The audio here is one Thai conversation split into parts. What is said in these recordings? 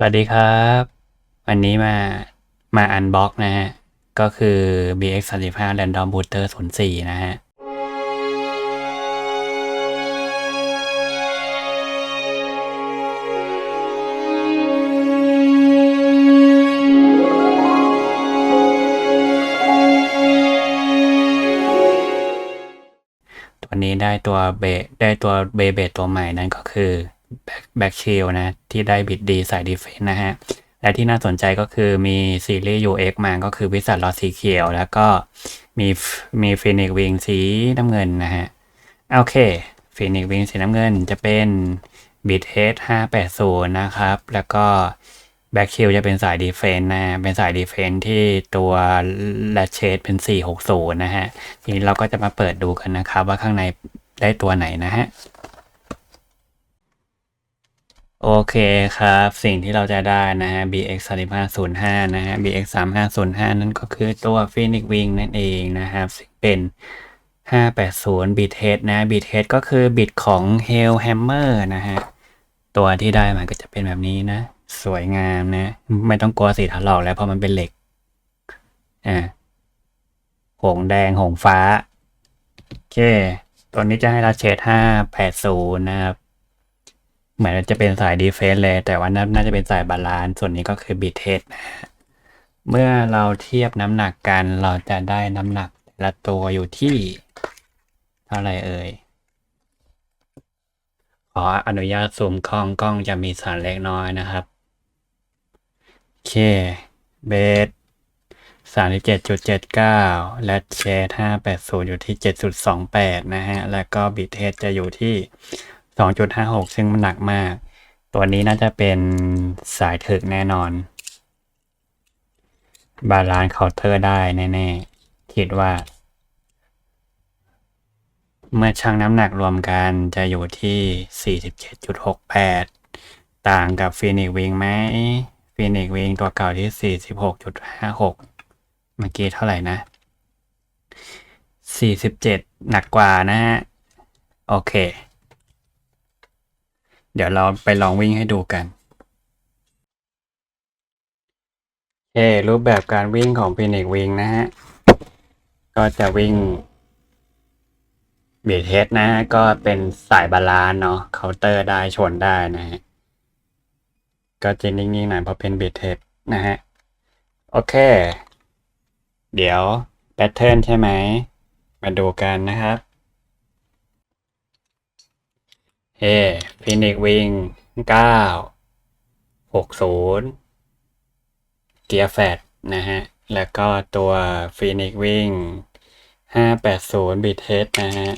สวัสดีครับ วันนี้มามาอันบ็อกนะฮะ ก็คือ BX 3 5 Random Booster 04 นะฮะตัวนี้ได้ตัวเบได้ตัวเบเบตตัวใหม่นั่นก็คือ แบ็คแบ็คชิลนะ ที่ได้บิดดีสายดีเฟนนะฮะ และที่น่าสนใจก็คือมีซีรีส์ UX มาก็คือวิสัทลอสีเขียว แล้วก็มีมีฟินิกวิงสีน้ำเงินนะฮะ โอเคฟินิกวิงสีน้ำเงินจะเป็นบิดเฮด580 นะครับ แล้วก็แบ็กคชิลจะเป็นสายดีเฟนนะเป็นสายดีเฟนที่ตัวแลชเชดเป็น 460 นะฮะ ทีนี้เราก็จะมาเปิดดูกันนะครับ ว่าข้างในได้ตัวไหนนะฮะ โอเคครับ สิ่งที่เราจะได้นะฮะ BX 3505นะฮะ BX 3505นั่นก็คือตัว Phoenix Wing นั่นเองนะครับซึ่งเป็น 580 bit head นะ bit head ก็คือบิตของ Hellhammer นะฮะ ตัวที่ได้มาก็จะเป็นแบบนี้นะ สวยงามนะ ไม่ต้องกลัวสีถลอกแล้วเพราะมันเป็นเหล็ก อ่าหงแดงหงฟ้า โอเค ตัวนี้จะให้ราเชด580 นะครับ เหมือนจะเป็นสายดีเฟนส์เลย แต่ว่าน่าจะเป็นสายบาลานซ์ส่วนนี้ก็คือบิทเทสนะฮะเมื่อเราเทียบน้ำหนักกันเราจะได้น้ำหนักแต่ละตัวอยู่ที่ เท่าไหร่เอ่ย ขออนุญาตซูมกล้องกล้องจะมีสารเล็กน้อยนะครับ โอเค เบสสามสิบเจ็ดจุดเจ็ดเก้าและเชดห้าแปดศูนย์อยู่ที่เจ็ดจุดสองแปดนะฮะ แล้วก็บิเทสจะอยู่ที่ สองจุดห้าหกซึ่งมันหนักมาก ตัวนี้น่าจะเป็นสายถึกแน่นอน บาลานซ์เคาน์เตอร์ได้แน่ๆ คิดว่า เมื่อชั่งน้ำหนักรวมกันจะอยู่ที่ 47.68 ต่างกับฟีนิกวิงไหมฟีนิกวิงตัวเก่าที่ 46.56 เมื่อกี้เท่าไหร่นะ 47 หนักกว่านะฮะ โอเค เดี๋ยวเราไปลองวิ่งให้ดูกันโอรูปแบบการวิ่งของฟีนิกวิ่งนะฮะ ก็จะวิ่งบีทเฮดนะฮะ ก็เป็นสายบาลานเนาะเคาน์เตอร์ได้ชนได้นะฮะ ก็จะนิ่งๆหน่อยเพราะเป็นบีทเฮดนะฮะ โอเค เดี๋ยวแพทเทิร์นใช่ไหม มาดูกันนะครับ เฮ้ฟินิกวิงเก้าหกศูนย์เกียร์แฟดนะฮะ แล้วก็ตัวฟินิกวิงห้าแปดศูนย์บิทเฮดนะฮะ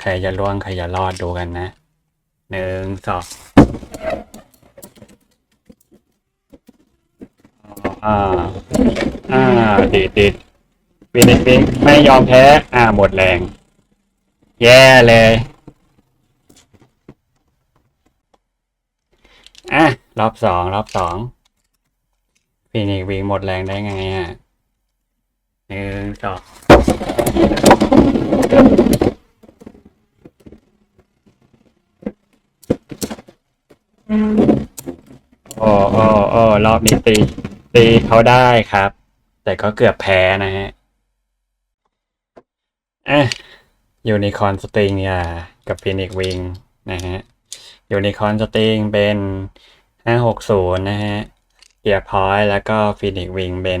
ใครจะล่วง ใครจะรอดดูกันนะหนึ่งสองอ่า อ่าติดติดวินิฟิงไม่ยอมแพ้ อ่าหมดแรง แย่เลย อะ รอบสองรอบสองฟินิกวิ่งหมดแรงได้ไงอะหนึ่งสองโอ้โอ้โอ้รอบนี้ตี ตีเขาได้ครับ แต่ก็เกือบแพ้นะฮะอะยูนิคอนสตริงเนี่ยกับฟินิกวิงนะฮะ ยูนิคอนสตริงเป็นห้าหกศูนย์นะฮะเกียร์พอยต์แล้วก็ฟินิกวิงเป็น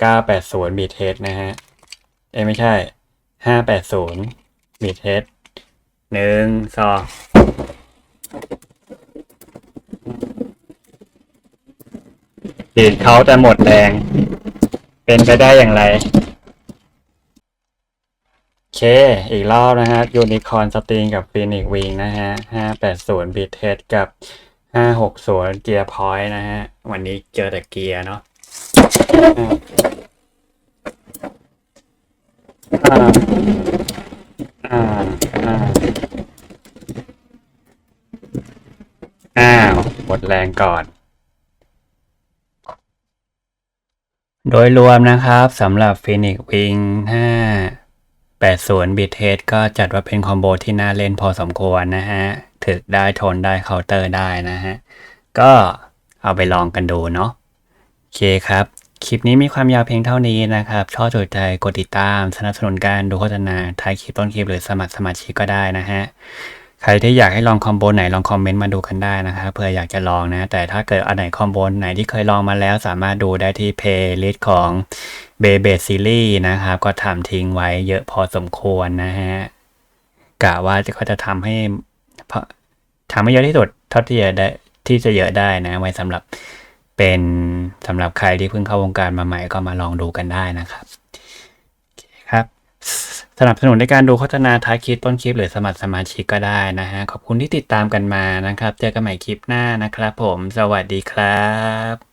เก้าแปดศูนย์บีเทสนะฮะ เอ้ยไม่ใช่ห้าแปดศูนย์บีเทสหนึ่งสองดีดเขาแต่หมดแรง เป็นไปได้อย่างไร เค อีกรอบนะฮะยูนิคอนสตริงกับฟีนิกวิงนะฮะห้าแปดศูนย์บิทเทสกับห้าหกศูนย์เกียร์พอยต์นะฮะ วันนี้เจอแต่เกียร์เนาะอ่าอ่าอ่าอ้าวหมดแรงก่อน โดยรวมนะครับสำหรับ Phoenix Wing 580 Bit h e a d ก็จัดว่าเป็นคอมโบที่น่าเล่นพอสมควรนะฮะ ถึกได้ทนได้เคาน์เตอร์ได้นะฮะ ก็เอาไปลองกันดูเนาะโอเคครับ คลิปนี้มีความยาวเพียงเท่านี้นะครับ ชอบถูกใจกดติดตาม สนับสนุนการดูโฆษณาท้ายคลิปต้นคลิปหรือสมัครสมาชิกก็ได้นะฮะ ใครที่อยากให้ลองคอมโบไหนลองคอมเมนต์มาดูกันได้นะครับเผื่ออยากจะลองนะ แต่ถ้าเกิดอันไหนคอมโบไหนที่เคยลองมาแล้ว สามารถดูได้ที่เพลย์ลิสต์ของ b e b e Series นะครับ ก็ทำทิ้งไว้เยอะพอสมควรนะฮะกะว่าจะก็จะทำให้ทำให้เยอะที่สุดเท่าที่จะได้ที่จะเยอะได้นะ ไว้สำหรับเป็นสำหรับใครที่เพิ่งเข้าวงการมาใหม่ก็มาลองดูกันได้นะครับโอเคครับ สนับสนุนในการดูโฆษณาท้ายคลิปต้นคลิป หรือสมัครสมาชิกก็ได้นะฮะ ขอบคุณที่ติดตามกันมานะครับ เจอกันใหม่คลิปหน้านะครับผม สวัสดีครับ